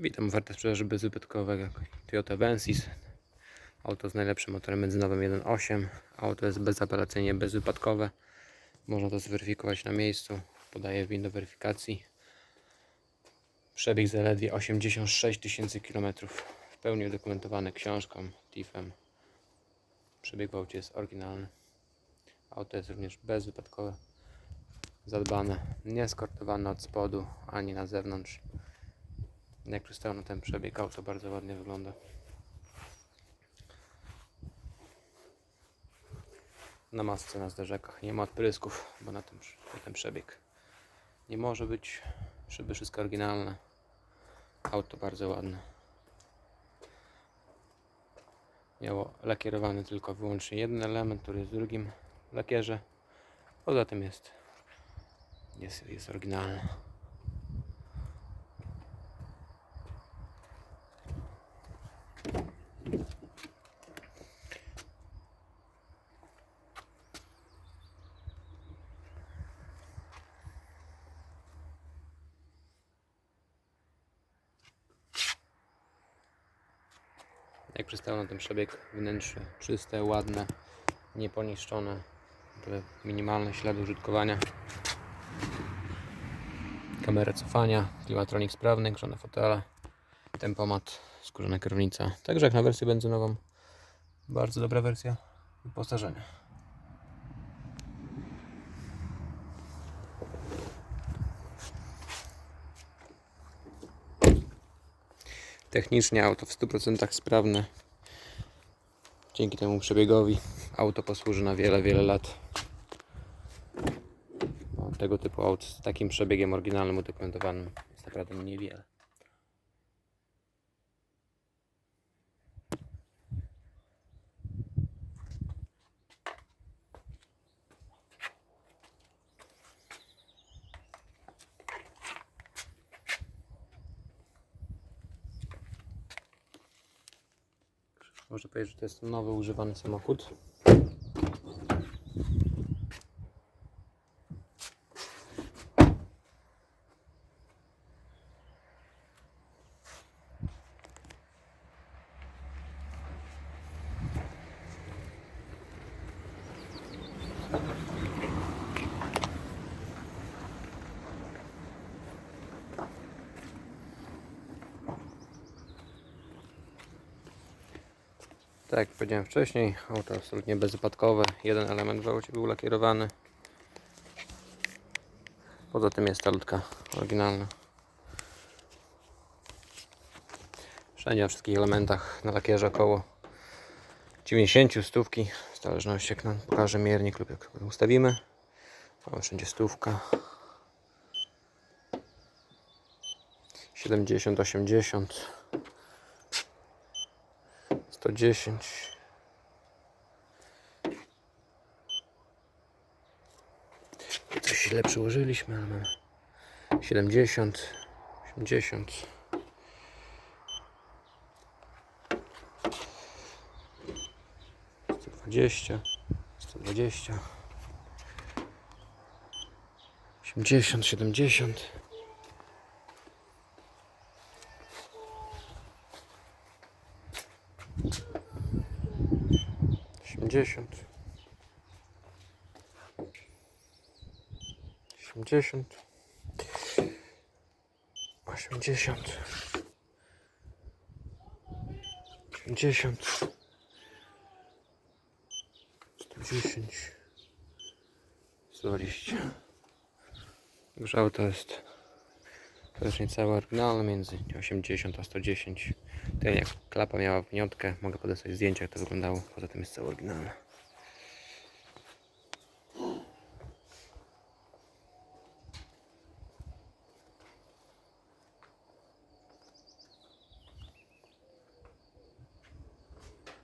Witam ofertę sprzedaży bezwypadkowego Toyota Avensis. Auto z najlepszym motorem benzynowym 1.8. Auto jest bezapelacyjnie bezwypadkowe. Można to zweryfikować na miejscu. Podaję win do weryfikacji. Przebieg zaledwie 86 tysięcy km. W pełni udokumentowany książką, TIF-em. Przebieg w aucie jest oryginalny. Auto jest również bezwypadkowe. Zadbane, nie skortowane od spodu ani na zewnątrz. Jak przystało na ten przebieg, auto bardzo ładnie wygląda. Na masce na zderzakach nie ma odprysków, bo na tym, na ten przebieg nie może być. Szyby wszystko oryginalne. Auto bardzo ładne. Miało lakierowany tylko wyłącznie jeden element, który jest w drugim lakierze. Poza tym jest, jest, jest oryginalny. Jak przystało na ten przebieg wnętrze czyste, ładne, nieponiszczone, minimalne ślady użytkowania. Kamera cofania, klimatronik sprawny, grzane fotele, tempomat, skórzana kierownica. Także jak na wersję benzynową, bardzo dobra wersja wyposażenia. Technicznie auto w 100% sprawne. Dzięki temu przebiegowi auto posłuży na wiele, wiele lat. Tego typu aut z takim przebiegiem oryginalnym, udokumentowanym jest naprawdę niewiele. Można powiedzieć, że to jest nowy używany samochód. Tak jak powiedziałem wcześniej, auto absolutnie bezwypadkowe. Jeden element w aucie był lakierowany. Poza tym jest talutka oryginalna. Wszędzie na wszystkich elementach na lakierze około 90 stówki. W zależności jak nam pokaże miernik lub jak ustawimy. Mamy wszędzie stówka. 70, 80. 110 Coś źle przyłożyliśmy, ale mamy 70 80 120 120 80 70 80 80 80 80 110 120 Także auto jest. Praktycznie całe oryginalne między 80 a 110 Ten jak klapa miała wgniotkę, mogę podesłać zdjęcia jak to wyglądało, poza tym jest całe oryginalne